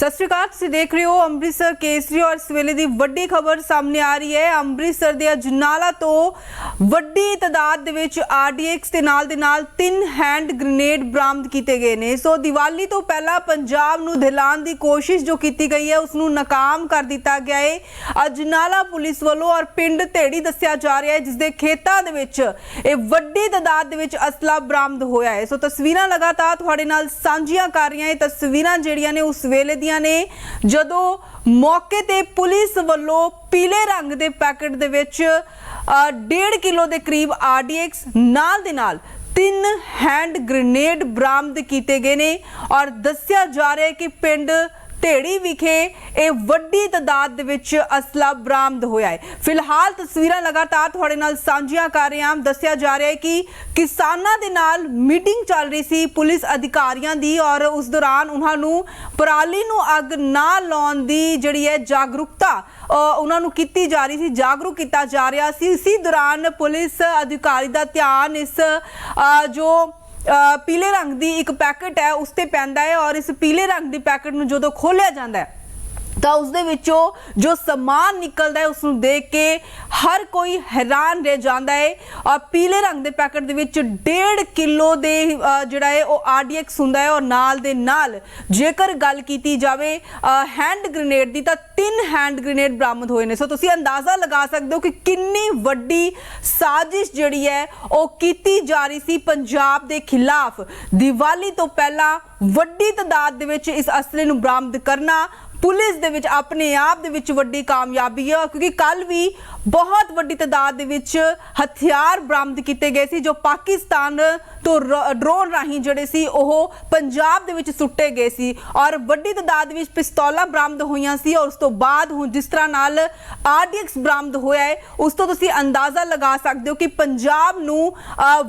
ਸਤਿ ਸ਼੍ਰੀ ਅਕਾਲ, ਤੁਸੀਂ ਦੇਖ ਰਹੇ ਹੋ ਅੰਮ੍ਰਿਤਸਰ ਕੇਸਰੀ ਔਰ ਇਸ ਵੇਲੇ ਦੀ ਵੱਡੀ ਖਬਰ ਸਾਹਮਣੇ ਆ ਰਹੀ ਹੈ। ਅੰਮ੍ਰਿਤਸਰ ਦੇ ਅਜਨਾਲਾ ਤੋਂ ਵੱਡੀ ਤਾਦਾਦ ਦੇ ਵਿੱਚ ਆਰਡੀਐਕਸ ਦੇ ਨਾਲ ਦੇ ਨਾਲ ਤਿੰਨ ਹੈਂਡ ਗ੍ਰੇਨੇਡ ਬਰਾਮਦ ਕੀਤੇ ਗਏ ਨੇ। ਸੋ ਦੀਵਾਲੀ ਤੋਂ ਪਹਿਲਾਂ ਪੰਜਾਬ ਨੂੰ ਦਿਲਾਉਣ ਦੀ ਕੋਸ਼ਿਸ਼ ਜੋ ਕੀਤੀ ਗਈ ਹੈ, ਉਸ ਨੂੰ ਨਾਕਾਮ ਕਰ ਦਿੱਤਾ ਗਿਆ ਹੈ। ਅਜਨਾਲਾ ਪੁਲਿਸ ਵੱਲੋਂ ਔਰ ਪਿੰਡ ਢੇੜੀ ਦੱਸਿਆ ਜਾ ਰਿਹਾ ਹੈ, ਜਿਸ ਦੇ ਖੇਤਾਂ ਦੇ ਵਿੱਚ ਇਹ ਵੱਡੀ ਤਾਦਾਦ ਦੇ ਵਿੱਚ ਅਸਲਾ ਬਰਾਮਦ ਹੋਇਆ ਹੈ। ਸੋ ਤਸਵੀਰਾਂ ਲਗਾਤਾਰ ਤੁਹਾਡੇ ਨਾਲ ਸਾਂਝੀਆਂ ਕਰ ਰਹੀਆਂ ਇਹ ਤਸਵੀਰਾਂ ਜਿਹੜੀਆਂ ਨੇ, ਉਸ ਵੇਲੇ ਦੀਆਂ ਨੇ। ਜਦੋਂ ਮੌਕੇ ਤੇ ਪੁਲਿਸ ਵੱਲੋਂ ਪੀਲੇ ਰੰਗ ਦੇ ਪੈਕੇਟ ਦੇ ਵਿੱਚ 1.5 ਕਿਲੋ ਦੇ ਕਰੀਬ ਆਰਡੀਐਕਸ ਨਾਲ ਦੇ ਨਾਲ ਤਿੰਨ ਹੈਂਡ ਗ੍ਰੇਨੇਡ ਬਰਾਮਦ ਕੀਤੇ ਗਏ ਨੇ ਔਰ ਦੱਸਿਆ ਜਾ ਰਿਹਾ ਹੈ ਕਿ ਪਿੰਡ ਢੇੜੀ ਵਿਖੇ ਇਹ ਵੱਡੀ ਤਾਦਾਦ ਦੇ ਵਿੱਚ ਅਸਲਾ ਬਰਾਮਦ ਹੋਇਆ ਹੈ। ਫਿਲਹਾਲ ਤਸਵੀਰਾਂ ਲਗਾਤਾਰ ਤੁਹਾਡੇ ਨਾਲ ਸਾਂਝੀਆਂ ਕਰ ਰਹੇ ਹਾਂ। ਦੱਸਿਆ ਜਾ ਰਿਹਾ ਹੈ ਕਿ ਕਿਸਾਨਾਂ ਦੇ ਨਾਲ ਮੀਟਿੰਗ ਚੱਲ ਰਹੀ ਸੀ ਪੁਲਿਸ ਅਧਿਕਾਰੀਆਂ ਦੀ ਔਰ ਉਸ ਦੌਰਾਨ ਉਹਨਾਂ ਨੂੰ ਪਰਾਲੀ ਨੂੰ ਅੱਗ ਨਾ ਲਾਉਣ ਦੀ ਜਿਹੜੀ ਹੈ ਜਾਗਰੂਕਤਾ ਉਹਨਾਂ ਨੂੰ ਕੀਤੀ ਜਾ ਰਹੀ ਸੀ, ਜਾਗਰੂਕ ਕੀਤਾ ਜਾ ਰਿਹਾ ਸੀ। ਇਸੇ ਦੌਰਾਨ ਪੁਲਿਸ ਅਧਿਕਾਰੀ ਦਾ ਧਿਆਨ ਇਸ ਜੋ ਪੀਲੇ ਰੰਗ ਦੀ ਇੱਕ ਪੈਕਟ ਹੈ, ਉਸ ਤੇ ਪੈਂਦਾ ਹੈ ਔਰ ਇਸ ਪੀਲੇ ਰੰਗ ਦੀ ਪੈਕਟ ਨੂੰ ਜਦੋਂ ਖੋਲ੍ਹਿਆ ਜਾਂਦਾ ਹੈ ਤਾਂ ਉਸ ਦੇ ਵਿੱਚੋਂ ਜੋ ਸਮਾਨ ਨਿਕਲਦਾ ਹੈ ਉਸ ਨੂੰ ਦੇਖ ਕੇ ਹਰ ਕੋਈ ਹੈਰਾਨ ਰਹਿ ਜਾਂਦਾ ਹੈ। ਔਰ ਪੀਲੇ ਰੰਗ ਦੇ ਪੈਕਟ ਦੇ ਵਿੱਚ 1.5 ਕਿਲੋ ਦੇ ਜਿਹੜਾ ਹੈ, ਉਹ ਆਰਡੀਐਕਸ ਹੁੰਦਾ ਹੈ। ਔਰ ਨਾਲ ਦੇ ਨਾਲ ਜੇਕਰ ਗੱਲ ਕੀਤੀ ਜਾਵੇ ਹੈਂਡ ਗ੍ਰੇਨੇਡ ਦੀ ਤਾਂ ਤਿੰਨ ਹੈਂਡ ਗ੍ਰੇਨੇਡ ਬਰਾਮਦ ਹੋਏ ਨੇ। ਸੋ ਤੁਸੀਂ ਅੰਦਾਜ਼ਾ ਲਗਾ ਸਕਦੇ ਹੋ ਕਿ ਕਿੰਨੀ ਵੱਡੀ ਸਾਜ਼ਿਸ਼ ਜਿਹੜੀ ਹੈ, ਉਹ ਕੀਤੀ ਜਾ ਰਹੀ ਸੀ ਪੰਜਾਬ ਦੇ ਖਿਲਾਫ। ਦੀਵਾਲੀ ਤੋਂ ਪਹਿਲਾਂ ਵੱਡੀ ਤਾਦਾਦ ਦੇ ਵਿੱਚ ਇਸ ਅਸਲੇ ਨੂੰ ਬਰਾਮਦ ਕਰਨਾ ਪੁਲਿਸ ਦੇ ਵਿੱਚ, ਆਪਣੇ ਆਪ ਦੇ ਵਿੱਚ ਵੱਡੀ ਕਾਮਯਾਬੀ ਹੈ ਕਿਉਂਕਿ ਕੱਲ ਵੀ ਬਹੁਤ ਵੱਡੀ ਤਾਦਾਦ ਦੇ ਵਿੱਚ ਹਥਿਆਰ ਬਰਾਮਦ ਕੀਤੇ ਗਏ ਸੀ, ਜੋ ਪਾਕਿਸਤਾਨ ਤੋਂ ਡਰੋਨ ਰਾਹੀਂ ਜਿਹੜੇ ਸੀ, ਉਹ ਪੰਜਾਬ ਦੇ ਵਿੱਚ ਸੁੱਟੇ ਗਏ ਸੀ ਔਰ ਵੱਡੀ ਤਾਦਾਦ ਵਿੱਚ ਪਿਸਤੌਲਾਂ ਬਰਾਮਦ ਹੋਈਆਂ ਸੀ ਔਰ ਉਸ ਤੋਂ ਬਾਅਦ ਹੁਣ ਜਿਸ ਤਰ੍ਹਾਂ ਨਾਲ ਆਰਡੀਐਕਸ ਬਰਾਮਦ ਹੋਇਆ ਹੈ, ਉਸ ਤੋਂ ਤੁਸੀਂ ਅੰਦਾਜ਼ਾ ਲਗਾ ਸਕਦੇ ਹੋ ਕਿ ਪੰਜਾਬ ਨੂੰ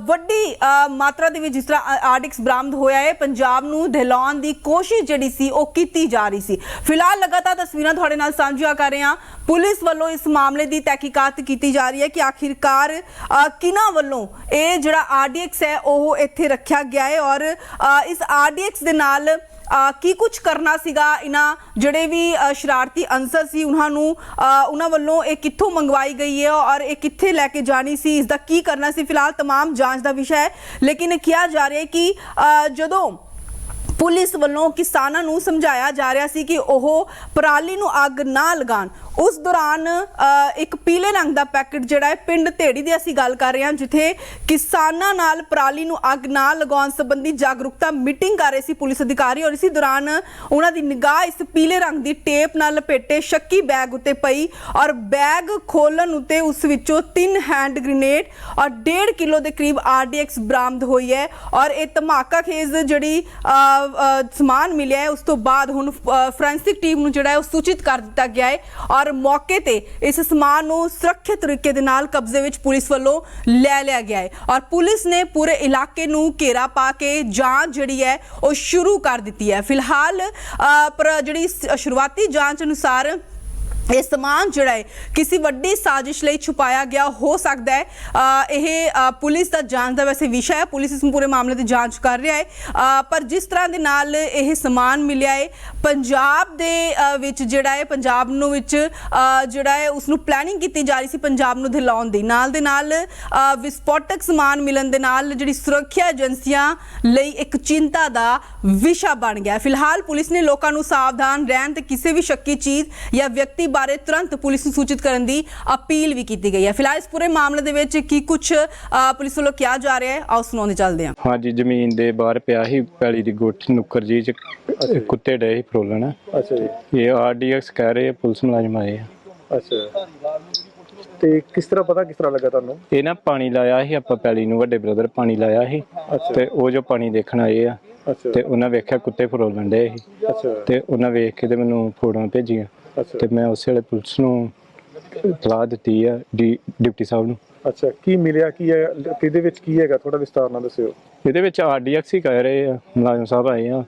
ਵੱਡੀ ਮਾਤਰਾ ਦੇ ਵਿੱਚ ਜਿਸ ਤਰ੍ਹਾਂ ਆਰਡੀਐਕਸ ਬਰਾਮਦ ਹੋਇਆ ਹੈ, ਪੰਜਾਬ ਨੂੰ ਦਿਲਾਉਣ ਦੀ ਕੋਸ਼ਿਸ਼ ਜਿਹੜੀ ਸੀ, ਉਹ ਕੀਤੀ ਜਾ ਰਹੀ ਸੀ। ਫਿਲਹਾਲ ਲਗਾਤਾਰ ਤਸਵੀਰਾਂ ਤੁਹਾਡੇ ਨਾਲ ਸਾਂਝੀਆਂ ਕਰ ਰਹੇ ਹਾਂ ਪੁਲਿਸ ਵੱਲੋਂ ਇਸ ਮਾਮਲੇ ਦੀ ਤਹਿਕੀਕਾਤ ਕੀਤੀ ਜਾ ਰਹੀ ਹੈ ਕਿ ਆਖਿਰਕਾਰ ਅ, ਕਿਹਨਾਂ ਵੱਲੋਂ ਇਹ ਜਿਹੜਾ ਆਰਡੀਐਕਸ ਹੈ ਉਹ ਇੱਥੇ ਰੱਖਿਆ ਗਿਆ ਹੈ ਔਰ ਅ, ਇਸ ਆਰਡੀਐਕਸ ਦੇ ਨਾਲ ਅ, ਕੀ ਕੁਝ ਕਰਨਾ ਸੀਗਾ ਇਹਨਾਂ ਜਿਹੜੇ ਵੀ ਅ, ਸ਼ਰਾਰਤੀ ਅੰਸਰ ਸੀ ਉਹਨਾਂ ਨੂੰ ਅ, ਉਹਨਾਂ ਵੱਲੋਂ ਇਹ ਕਿੱਥੋਂ ਮੰਗਵਾਈ ਗਈ ਹੈ ਔਰ ਇਹ ਕਿੱਥੇ ਲੈ ਕੇ ਜਾਣੀ ਸੀ ਇਸ ਦਾ ਕੀ ਕਰਨਾ ਸੀ ਫਿਲਹਾਲ तमाम ਜਾਂਚ ਦਾ ਵਿਸ਼ਾ ਹੈ ਲੇਕਿਨ ਇਹ ਕਿਹਾ ਜਾ ਰਿਹਾ ਹੈ ਕਿ ਅ, ਜਦੋਂ ਪੁਲਿਸ ਵੱਲੋਂ ਕਿਸਾਨਾਂ ਨੂੰ ਸਮਝਾਇਆ ਜਾ ਰਿਹਾ ਸੀ ਕਿ ਉਹ ਪਰਾਲੀ ਨੂੰ ਅੱਗ ਨਾ ਲਗਾਉਣ। ਉਸ ਦੌਰਾਨ ਇੱਕ ਪੀਲੇ ਰੰਗ ਦਾ ਪੈਕੇਟ ਜਿਹੜਾ ਹੈ ਪਿੰਡ ਢੇੜੀ ਦੀ ਅਸੀਂ ਗੱਲ ਕਰ ਰਹੇ ਹਾਂ, ਜਿੱਥੇ ਕਿਸਾਨਾਂ ਨਾਲ ਪਰਾਲੀ ਨੂੰ ਅੱਗ ਨਾ ਲਗਾਉਣ ਸੰਬੰਧੀ ਜਾਗਰੂਕਤਾ ਮੀਟਿੰਗ ਕਰ ਰਹੇ ਸੀ ਪੁਲਿਸ ਅਧਿਕਾਰੀ ਔਰ ਇਸੇ ਦੌਰਾਨ ਉਹਨਾਂ ਦੀ ਨਿਗਾਹ ਇਸ ਪੀਲੇ ਰੰਗ ਦੀ ਟੇਪ ਨਾਲ ਲਪੇਟੇ ਸ਼ੱਕੀ ਬੈਗ ਉੱਤੇ ਪਈ ਔਰ ਬੈਗ ਖੋਲਣ ਉੱਤੇ ਉਸ ਵਿੱਚੋਂ ਤਿੰਨ ਹੈਂਡ ਗ੍ਰੇਨੇਡ ਔਰ 1.5 ਕਿਲੋ ਦੇ ਕਰੀਬ ਆਰਡੀਐਕਸ ਬਰਾਮਦ ਹੋਈ ਹੈ ਔਰ ਇਹ ਧਮਾਕਾ ਖੇਜ਼ ਜਿਹੜੀ ਸਮਾਨ ਮਿਲਿਆ ਹੈ, ਉਸ ਤੋਂ ਬਾਅਦ ਹੁਣ ਫੋਰੈਂਸਿਕ ਟੀਮ ਨੂੰ ਜਿਹੜਾ ਹੈ ਉਹ ਸੂਚਿਤ ਕਰ ਦਿੱਤਾ ਗਿਆ ਹੈ ਔਰ ਮੌਕੇ ਤੇ ਇਸ ਸਮਾਨ ਨੂੰ ਸੁਰੱਖਿਅਤ ਤਰੀਕੇ ਦੇ ਨਾਲ ਕਬਜ਼ੇ ਵਿੱਚ ਪੁਲਿਸ ਵੱਲੋਂ ਲੈ ਲਿਆ ਗਿਆ ਹੈ। ਔਰ ਪੁਲਿਸ ਨੇ ਪੂਰੇ ਇਲਾਕੇ ਨੂੰ ਘੇਰਾ ਪਾ ਕੇ ਜਾਂਚ ਜਿਹੜੀ ਹੈ ਉਹ ਸ਼ੁਰੂ ਕਰ ਦਿੱਤੀ ਹੈ। ਫਿਲਹਾਲ ਪਰ ਜਿਹੜੀ ਸ਼ੁਰੂਆਤੀ ਜਾਂਚ ਅਨੁਸਾਰ ਇਹ ਸਮਾਨ ਜਿਹੜਾ ਹੈ ਕਿਸੇ ਵੱਡੀ ਸਾਜ਼ਿਸ਼ ਲਈ ਛੁਪਾਇਆ ਗਿਆ, ਹੋ ਸਕਦਾ ਹੈ ਇਹ ਪੁਲਿਸ ਦਾ ਜਾਂਚ ਦਾ ਵੈਸੇ ਵਿਸ਼ਾ ਹੈ, ਪੁਲਿਸ ਇਸ ਪੂਰੇ ਮਾਮਲੇ ਦੀ ਜਾਂਚ ਕਰ ਰਿਹਾ ਹੈ। ਪਰ ਜਿਸ ਤਰ੍ਹਾਂ ਦੇ ਨਾਲ ਇਹ ਸਮਾਨ ਮਿਲਿਆ ਹੈ, ਪੰਜਾਬ ਦੇ ਵਿੱਚ ਜਿਹੜਾ ਹੈ, ਪੰਜਾਬ ਨੂੰ ਵਿੱਚ ਜਿਹੜਾ ਹੈ ਉਸ ਨੂੰ ਪਲੈਨਿੰਗ ਕੀਤੀ ਜਾ ਰਹੀ ਸੀ ਪੰਜਾਬ ਨੂੰ ਦਿਲਾਉਣ ਦੀ। ਨਾਲ ਦੇ ਨਾਲ ਵਿਸਫੋਟਕ ਸਮਾਨ ਮਿਲਣ ਦੇ ਨਾਲ ਜਿਹੜੀ ਸੁਰੱਖਿਆ ਏਜੰਸੀਆਂ ਲਈ ਇੱਕ ਚਿੰਤਾ ਦਾ ਵਿਸ਼ਾ ਬਣ ਗਿਆ ਫਿਲਹਾਲ ਪੁਲਿਸ ਨੇ ਲੋਕਾਂ ਨੂੰ ਸਾਵਧਾਨ ਰਹਿਣ ਤੇ ਕਿਸੇ ਵੀ ਸ਼ੱਕੀ ਚੀਜ਼ ਜਾਂ ਵਿਅਕਤੀ ਬਾਰੇ ਤੁਰੰਤ ਪੁਲਿਸ ਨੂੰ ਸੂਚਿਤ ਕਰਨ ਦੀ ਅਪੀਲ ਵੀ ਕੀਤੀ ਗਈ ਹੈ। ਫਿਲਹਾਲ ਇਸ ਪੂਰੇ ਮਾਮਲੇ ਦੇ ਵਿੱਚ ਕੀ ਕੁਝ ਪੁਲਿਸ ਵੱਲੋਂ ਕਿਹਾ ਜਾ ਰਿਹਾ ਹੈ? ਆਓ ਸੁਣਾਉਂਦੇ ਚੱਲਦੇ ਹਾਂ। ਹਾਂਜੀ ਜ਼ਮੀਨ ਦੇ ਬਾਹਰ ਪਿਆ ਸੀ ਪੈਲੀ ਦੀ ਗੁੱਠ ਨੁੱਕਰ ਜੀ ਚ ਕੁੱਤੇ ਡਏ ਸੀ ਫਰੋਲਣ। ਅੱਛਾ ਜੀ। ਇਹ ਆਰਡੀਐਕਸ ਕਹਿ ਰਹੇ ਆ, ਪੁਲਿਸ ਮੁਲਾਜ਼ਮ ਆਏ ਆ। ਅੱਛਾ। ਤੇ ਕਿਸ ਤਰ੍ਹਾਂ ਪਤਾ ਕਿਸ ਤਰ੍ਹਾਂ ਲੱਗਾ ਤੁਹਾਨੂੰ? ਇਹ ਨਾ ਪਾਣੀ ਲਾਇਆ ਸੀ ਆਪਾਂ ਪੈਲੀ ਨੂੰ ਵੱਡੇ ਬ੍ਰਦਰ ਪਾਣੀ ਲਾਇਆ ਸੀ। ਤੇ ਉਹ ਜੋ ਪਾਣੀ ਦੇਖਣ ਆਏ ਆ ਅੱਛਾ। ਤੇ ਉਹਨਾਂ ਵੇਖਿਆ ਕੁੱਤੇ ਫਰੋਲਣ ਡਏ ਸੀ। ਅੱਛਾ। ਤੇ ਉਹਨਾਂ ਵੇਖ ਕੇ ਤੇ ਮੈਨੂੰ ਫੋਟੋਆਂ ਭੇਜੀਆਂ। ਤੇ ਮੈਂ ਉਸੇ ਵੇਲੇ ਪੁਲਿਸ ਨੂੰ ਇਤਲਾਹ ਦਿੱਤੀ ਆ ਡੀ ਡਿਪਟੀ ਸਾਹਿਬ ਨੂੰ। ਅੱਛਾ ਕੀ ਮਿਲਿਆ ਕੀ ਹੈ? ਇਹਦੇ ਵਿੱਚ ਕੀ ਹੈਗਾ? ਥੋੜਾ ਵਿਸਤਾਰ ਨਾਲ ਦੱਸਿਓ। ਇਹਦੇ ਵਿੱਚ ਆਰਡੀਐਕਸ ਹੀ ਕਹਿ ਰਹੇ ਆ ਮੁਲਾਜ਼ਮ ਸਾਹਿਬ ਆਏ ਆ।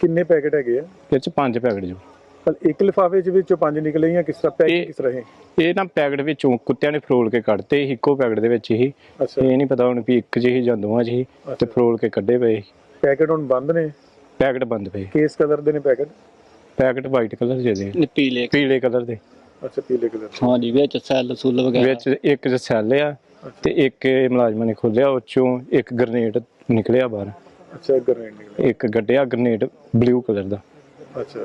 ਕਿੰਨੇ ਪੈਕੇਟ ਹੈਗੇ ਆ? ਇਹ ਚ ਪੰਜ ਪੈਕਟ ਜੋ। ਪਰ ਇੱਕ ਲਿਫਾਫੇ ਚ ਵਿੱਚੋਂ ਪੰਜ ਨਿਕਲੇ ਜਾਂ ਕਿਸ ਤਰ੍ਹਾਂ ਪੈਕੇਟ ਕਿਸ ਤਰ੍ਹਾਂ ਹੈ ਇਹ ਨਾ ਪੈਕਟ ਵਿੱਚੋਂ ਕੁੱਤਿਆਂ ਨੇ ਫਰੋਲ ਕੇ ਕੱਢਤੇ ਇੱਕੋ ਪੈਕਟ ਦੇ ਵਿੱਚ ਹੀ ਇਹ ਨਹੀਂ ਪਤਾ ਹੁਣ ਵੀ ਇੱਕ ਜਿਹੀ ਜਾਂ ਦੋਵਾਂ ਜਿਹੀ ਤੇ ਫਰੋਲ ਕੇ ਕੱਢੇ ਪਏ। ਪੈਕੇਟ ਹੁਣ ਬੰਦ ਨੇ? ਪੈਕਟ ਬੰਦ ਪਏ। ਕੇਸ ਕਲਰ ਦੇ ਨੇ ਪੈਕਟ? ਪੈਕਟ ਵਾਈਟ ਕਲਰ ਦੇ ਦੇ ਨੇ ਪੀਲੇ ਪੀਲੇ ਕਲਰ ਦੇ। ਅੱਛਾ ਪੀਲੇ ਕਲਰ ਹਾਂਜੀ ਵਿੱਚ ਸੈੱਲ ਸੁੱਲ ਵਗੈਰਾ। ਵਿੱਚ ਇੱਕ ਚ ਸੈੱਲ ਆ ਤੇ ਇੱਕ ਇਹ ਮੁਲਾਜ਼ਮਾਂ ਨੇ ਖੋਲਿਆ ਉਹ ਚੋਂ ਇੱਕ ਗ੍ਰਨੇਡ ਨਿਕਲਿਆ ਬਾਹਰ। ਅੱਛਾ ਗ੍ਰੈਂਡ ਨਿਕਲਿਆ। ਇੱਕ ਗੱਡਿਆ ਗ੍ਰਨੇਡ ਬਲੂ ਕਲਰ ਦਾ। ਅੱਛਾ।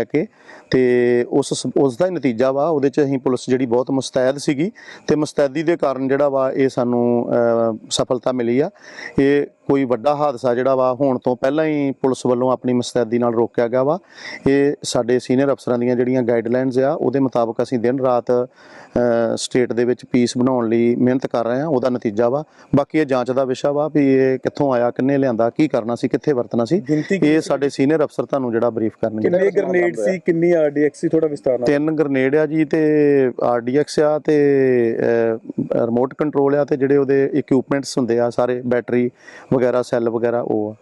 ਕੇ ਤੇ ਉਸ ਉਸ ਦਾ ਹੀ ਨਤੀਜਾ ਵਾ ਉਹਦੇ ਚ ਅਸੀਂ ਪੁਲਿਸ ਜਿਹੜੀ ਬਹੁਤ ਮੁਸਤੈਦ ਸੀਗੀ ਤੇ ਮੁਸਤੈਦੀ ਦੇ ਕਾਰਨ ਜਿਹੜਾ ਵਾ ਇਹ ਸਾਨੂੰ ਸਫਲਤਾ ਮਿਲੀ ਆ। ਇਹ ਕੋਈ ਵੱਡਾ ਹਾਦਸਾ ਜਿਹੜਾ ਵਾ ਹੋਣ ਤੋਂ ਪਹਿਲਾਂ ਹੀ ਪੁਲਿਸ ਵੱਲੋਂ ਆਪਣੀ ਮੁਸਤੈਦੀ ਨਾਲ ਰੋਕਿਆ ਗਿਆ ਵਾ। ਇਹ ਸਾਡੇ ਸੀਨੀਅਰ ਅਫਸਰਾਂ ਦੀਆਂ ਜਿਹੜੀਆਂ ਗਾਈਡਲਾਈਨਸ ਆ ਉਹਦੇ ਮੁਤਾਬਕ ਅਸੀਂ ਦਿਨ ਰਾਤ ਸਟੇਟ ਦੇ ਵਿੱਚ ਪੀਸ ਬਣਾਉਣ ਲਈ ਮਿਹਨਤ ਕਰ ਰਹੇ ਹਾਂ ਉਹਦਾ ਨਤੀਜਾ ਵਾ। ਬਾਕੀ ਇਹ ਜਾਂਚ ਦਾ ਵਿਸ਼ਾ ਵਾ ਵੀ ਇਹ ਕਿੱਥੋਂ ਆਇਆ ਕਿੰਨੇ ਲਿਆਂਦਾ ਕੀ ਕਰਨਾ ਸੀ ਕਿੱਥੇ ਵਰਤਣਾ ਸੀ। ਇਹ ਸਾਡੇ ਸੀਨੀਅਰ ਅਫਸਰ ਤੁਹਾਨੂੰ ਜਿਹੜਾ ਬਰੀਫ ਕਰਨਗੇ। ਕਿੰਨੇ ਗ੍ਰਨੇਡ ਸੀ ਕਿੰਨੀ ਆਰਡੀਐਕਸ ਥੋੜਾ ਵਿਸਤਾਰ ਨਾਲ। ਤਿੰਨ ਗ੍ਰਨੇਡ ਆ ਜੀ ਤੇ ਆਰਡੀਐਕਸ ਆ ਤੇ ਰਿਮੋਟ ਕੰਟਰੋਲ ਆ ਤੇ ਜਿਹੜੇ ਉਹਦੇ ਇਕਵਿਪਮੈਂਟਸ ਹੁੰਦੇ ਆ, ਸਾਰੇ ਬੈਟਰੀ ਵਗੈਰਾ ਸੈੱਲ ਵਗੈਰਾ, ਉਹ ਆ।